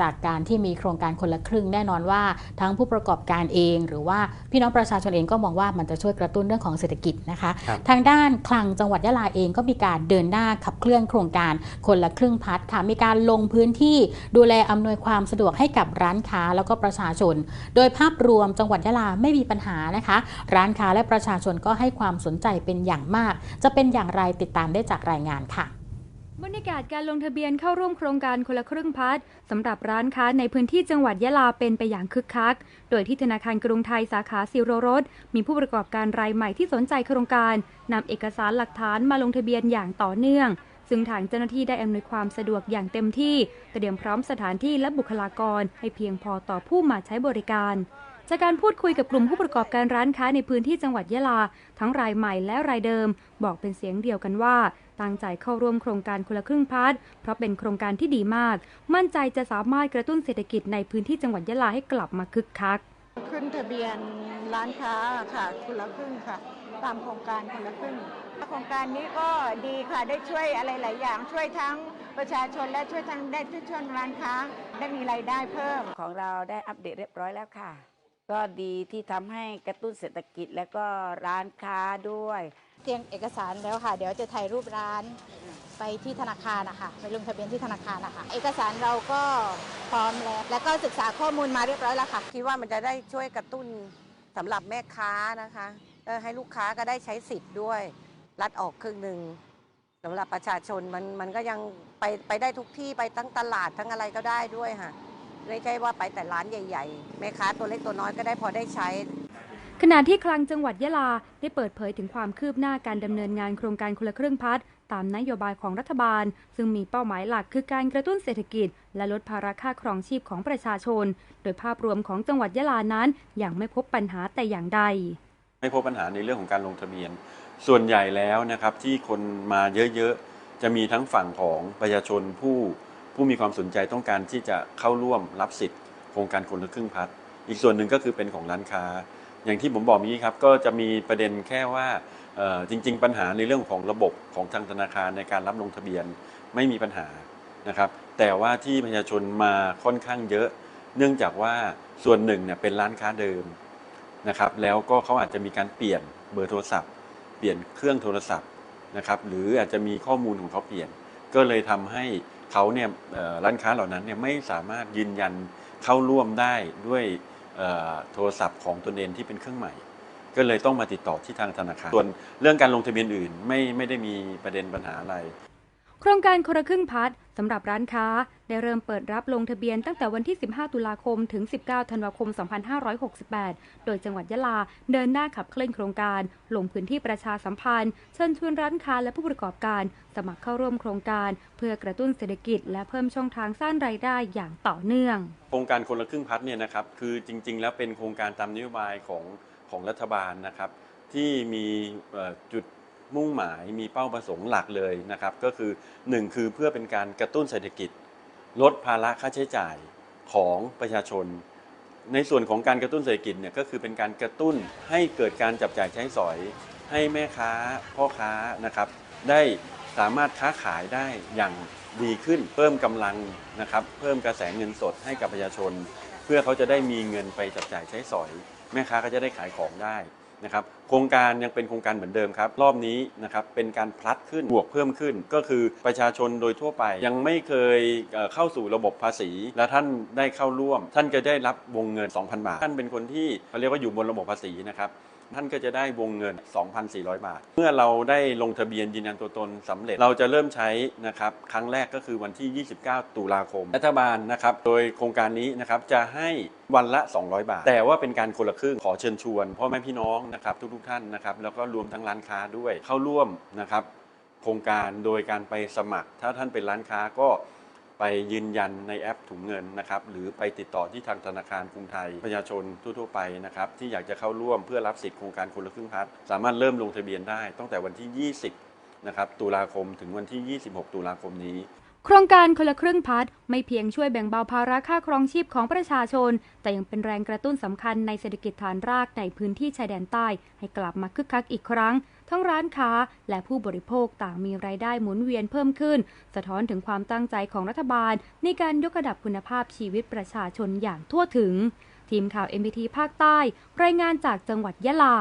จากการที่มีโครงการคนละครึ่งแน่นอนว่า ทั้งผู้ประกอบการเอง หรือว่าพี่น้องประชาชนเองก็มองว่ามันจะช่วยกระตุ้นเรื่องของเศรษฐกิจนะคะครับทางด้านคลังจังหวัดยะลาเองก็มีการเดินหน้าขับเคลื่อนโครงการคนละครึ่งพัดค่ะมีการลงพื้นที่ดูแลอำนวยความสะดวกให้กับร้านค้าแล้วก็ประชาชน โดยภาพรวมจังหวัดยะลาไม่มีปัญหานะคะ ร้านค้าและประชาชนก็ให้ความสนใจเป็นอย่างมาก จะเป็นอย่างไรติดตามได้จากรายงานค่ะ บรรยากาศการลงทะเบียนเข้าร่วมโครงการคนละครึ่งพัฒสำหรับร้านค้าในพื้นที่จังหวัดยะลาเป็นไปอย่างคึกคัก โดยที่ธนาคารกรุงไทยสาขาซิโรรสมีผู้ประกอบการรายใหม่ที่สนใจโครงการนำเอกสารหลักฐานมาลงทะเบียนอย่างต่อเนื่อง ซึ่งทางเจ้าหน้าที่ได้อำนวยความสะดวกอย่างเต็มที่ เตรียมพร้อมสถานที่และบุคลากรให้เพียงพอต่อผู้มาใช้บริการ จากการพูดคุยกับกลุ่มผู้ประกอบการร้านค้าในพื้นที่จังหวัดยะลา ทั้งรายใหม่และรายเดิม บอกเป็นเสียงเดียวกันว่าตั้งใจเข้าร่วมโครงการคนละครึ่งพัฒเพราะเป็นโครงการที่ดีมาก มั่นใจจะสามารถกระตุ้นเศรษฐกิจในพื้นที่จังหวัดยะลาให้กลับมาคึกคัก ขึ้นทะเบียนร้านค้าค่ะคนละครึ่งค่ะ ตามโครงการคนละครึ่งโครงการนี้ก็ดีค่ะได้ช่วยอะไรหลายอย่าง ช่วยทั้งประชาชนและช่วยทั้งได้ช่วยร้านค้าได้มีรายได้เพิ่มของเราได้อัปเดตเรียบร้อยแล้วค่ะ ก็ดีที่ทำให้กระตุ้นเศรษฐกิจและก็ร้านค้าด้วย เตรียมเอกสารแล้วค่ะ เดี๋ยวจะถ่ายรูปร้านไปที่ธนาคารนะคะไปลงทะเบียนที่ธนาคารนะคะเอกสารเราก็พร้อมแล้วแล้วก็ศึกษาข้อมูลมาเรียบร้อยแล้วค่ะ คิดว่ามันจะได้ช่วยกระตุ้นสำหรับแม่ค้านะคะเออให้ลูกค้าก็ได้ใช้สิทธิ์ด้วย รัดออกครึ่งหนึ่งสำหรับประชาชนมันมันก็ยังไปไปได้ทุกที่ไปทั้งตลาดทั้งอะไรก็ได้ด้วยค่ะ ไม่ใช่ว่าไปแต่ร้านใหญ่ๆแม่ค้าตัวเล็กตัวน้อยก็ได้พอได้ใช้ ขณะที่คลังจังหวัดยะลาได้เปิดเผยถึงความคืบหน้าการดำเนินงานโครงการคนละครึ่งพัฒตามนโยบายของรัฐบาล ซึ่งมีเป้าหมายหลักคือการกระตุ้นเศรษฐกิจ และลดภาระค่าครองชีพของประชาชน โดยภาพรวมของจังหวัดยะลานั้นยังไม่พบปัญหาแต่อย่างใด ไม่พบปัญหาในเรื่องของการลงทะเบียน ส่วนใหญ่แล้วนะครับที่คนมาเยอะๆ จะมีทั้งฝั่งของประชาชนผู้ ผู้มีความสนใจต้องการที่จะเข้าร่วมรับสิทธิ์โครงการคนละครึ่งพัดอีกส่วนหนึ่งก็คือเป็นของร้านค้า อย่างที่ผมบอกมีครับก็จะมีประเด็นแค่ว่าจริง ๆ ปัญหาในเรื่องของระบบของทางธนาคารในการรับลงทะเบียนไม่มีปัญหานะครับแต่ว่าที่ประชาชนมาค่อนข้างเยอะ เนื่องจากว่าส่วนหนึ่งเนี่ยเป็นร้านค้าเดิมนะครับแล้วก็เขาอาจจะมีการเปลี่ยนเบอร์โทรศัพท์ เปลี่ยนเครื่องโทรศัพท์นะครับหรืออาจจะมีข้อมูลของเขาเปลี่ยน ก็เลยทำให้ เขาเนี่ยร้านค้าเหล่านั้นเนี่ยไม่สามารถยืนยันเข้าร่วมได้ด้วยโทรศัพท์ของตนเองที่เป็นเครื่องใหม่ ก็เลยต้องมาติดต่อที่ทางธนาคาร ส่วนเรื่องการลงทะเบียนอื่นไม่ไม่ได้มีประเด็นปัญหาอะไร โครงการคนละครึ่งพัฒสำหรับร้านค้า ได้เริ่มเปิดรับลงทะเบียนตั้งแต่วันที่ 15 ตุลาคม ถึง 19 ธันวาคม 2568 โดยจังหวัดยะลาเดินหน้าขับเคลื่อนโครงการ ลงพื้นที่ประชาสัมพันธ์ เชิญชวนร้านค้าและผู้ประกอบการ สมัครเข้าร่วมโครงการ เพื่อกระตุ้นเศรษฐกิจ และเพิ่มช่องทางสร้างรายได้อย่างต่อเนื่อง โครงการคนละครึ่งพัดเนี่ยนะครับ คือจริง ๆ แล้วเป็นโครงการตามนโยบายของของรัฐบาลนะครับ ที่มีจุด มุ่งหมายมีเป้าประสงค์หลักเลยนะครับ ก็คือ 1 คือเพื่อเป็นการกระตุ้นเศรษฐกิจ ลดภาระค่าใช้จ่ายของประชาชน ในส่วนของการกระตุ้นเศรษฐกิจเนี่ยก็คือเป็นการกระตุ้นให้เกิดการจับจ่ายใช้สอย ให้แม่ค้าพ่อค้านะครับ ได้สามารถค้าขายได้อย่างดีขึ้น เพิ่มกำลังนะครับ เพิ่มกระแสเงินสดให้กับประชาชน เพื่อเขาจะได้มีเงินไปจับจ่ายใช้สอย แม่ค้าก็จะได้ขายของได้ นะครับโครงการยังเป็นโครงการเหมือนเดิมครับ รอบนี้นะครับเป็นการพลัดขึ้นบวกเพิ่มขึ้น ก็คือประชาชนโดยทั่วไป ยังไม่เคยเข้าสู่ระบบภาษี และท่านได้เข้าร่วม ท่านจะได้รับวงเงิน 2,000 บาท ท่านเป็นคนที่เขาเรียกว่าอยู่บนระบบภาษีนะครับ ท่านก็จะได้วงเงิน 2,400 บาท เมื่อเราได้ลงทะเบียนยืนยันตัวตนสำเร็จ เราจะเริ่มใช้นะครับครั้งแรกก็คือวันที่ 29 ตุลาคม รัฐบาลนะครับ โดยโครงการนี้นะครับจะให้วันละ 200 บาท แต่ว่าเป็นการคนละครึ่งขอเชิญชวนพ่อแม่พี่น้องนะครับทุกๆท่านนะครับแล้วก็รวมทั้งร้านค้าด้วยเข้าร่วมนะครับโครงการโดยการไปสมัคร ถ้าท่านเป็นร้านค้าก็ ไปยืนยันในแอปถุงเงินนะครับหรือไปติดต่อที่ทางธนาคารกรุงไทย ประชาชนทั่วๆไปนะครับที่อยากจะเข้าร่วมเพื่อรับสิทธิโครงการคนละครึ่งพัดสามารถเริ่มลงทะเบียนได้ตั้งแต่วันที่ 20นะครับตุลาคมถึงวันที่ 26 ตุลาคมนี้ โครงการคนละครึ่งพัฒไม่เพียงช่วยแบ่งเบาภาระค่าครองชีพของประชาชน แต่ยังเป็นแรงกระตุ้นสำคัญในเศรษฐกิจฐานรากในพื้นที่ชายแดนใต้ ให้กลับมาคึกคักอีกครั้ง ทั้งร้านค้าและผู้บริโภคต่างมีรายได้หมุนเวียนเพิ่มขึ้น สะท้อนถึงความตั้งใจของรัฐบาล ในการยกระดับคุณภาพชีวิตประชาชนอย่างทั่วถึง ทีมข่าว MPT ภาคใต้ รายงานจากจังหวัดยะลา